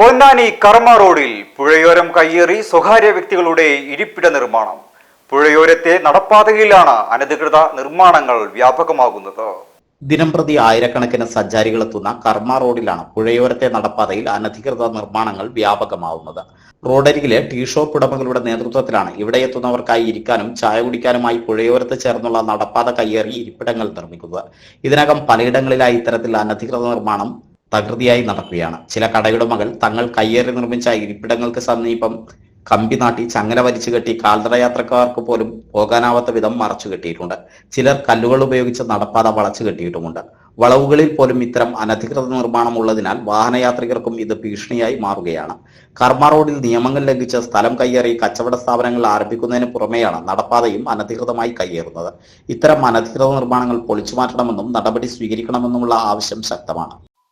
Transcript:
പൊന്നാനി കർമ്മ റോഡിൽ പുഴയോരം കയ്യേറി സ്വകാര്യ വ്യക്തികളുടെ ഇരിപ്പിട നിർമ്മാണം. പുഴയോരത്തെ നടപ്പാതയിലാണ് അനധികൃത നിർമ്മാണങ്ങൾ വ്യാപകമാകുന്നത്. ദിനംപ്രതി ആയിരക്കണക്കിന് സഞ്ചാരികളെത്തുന്ന കർമ്മ റോഡിലാണ് പുഴയോരത്തെ നടപ്പാതയിൽ അനധികൃത നിർമ്മാണങ്ങൾ വ്യാപകമാവുന്നത്. റോഡരികിലെ ടീ ഷോപ്പ് ഉടമകളുടെ നേതൃത്വത്തിലാണ് ഇവിടെ എത്തുന്നവർക്കായി ഇരിക്കാനും ചായ കുടിക്കാനുമായി പുഴയോരത്ത് ചേർന്നുള്ള നടപ്പാത കയ്യേറി ഇരിപ്പിടങ്ങൾ നിർമ്മിക്കുന്നത്. ഇതിനകം പലയിടങ്ങളിലായി ഇത്തരത്തിൽ അനധികൃത നിർമ്മാണം തകൃതിയായി നടക്കുകയാണ്. ചില കടയുടമകൾ തങ്ങൾ കയ്യേറി നിർമ്മിച്ച ഇരിപ്പിടങ്ങൾക്ക് സമീപം കമ്പി നാട്ടി ചങ്ങല വലിച്ചു കെട്ടി കാൽനട യാത്രക്കാർക്ക് പോലും പോകാനാവാത്ത വിധം മറച്ചു കെട്ടിയിട്ടുണ്ട്. ചിലർ കല്ലുകൾ ഉപയോഗിച്ച് നടപ്പാത വളച്ചു കെട്ടിയിട്ടുമുണ്ട്. വളവുകളിൽ പോലും ഇത്തരം അനധികൃത നിർമ്മാണം ഉള്ളതിനാൽ വാഹനയാത്രികർക്കും ഇത് ഭീഷണിയായി മാറുകയാണ്. കർമ്മ റോഡിൽ നിയമങ്ങൾ ലംഘിച്ച് സ്ഥലം കയ്യേറി കച്ചവട സ്ഥാപനങ്ങൾ ആരംഭിക്കുന്നതിന് പുറമെയാണ് നടപ്പാതയും അനധികൃതമായി കയ്യേറുന്നത്. ഇത്തരം അനധികൃത നിർമ്മാണങ്ങൾ പൊളിച്ചു മാറ്റണമെന്നും നടപടി സ്വീകരിക്കണമെന്നുമുള്ള ആവശ്യം ശക്തമാണ്.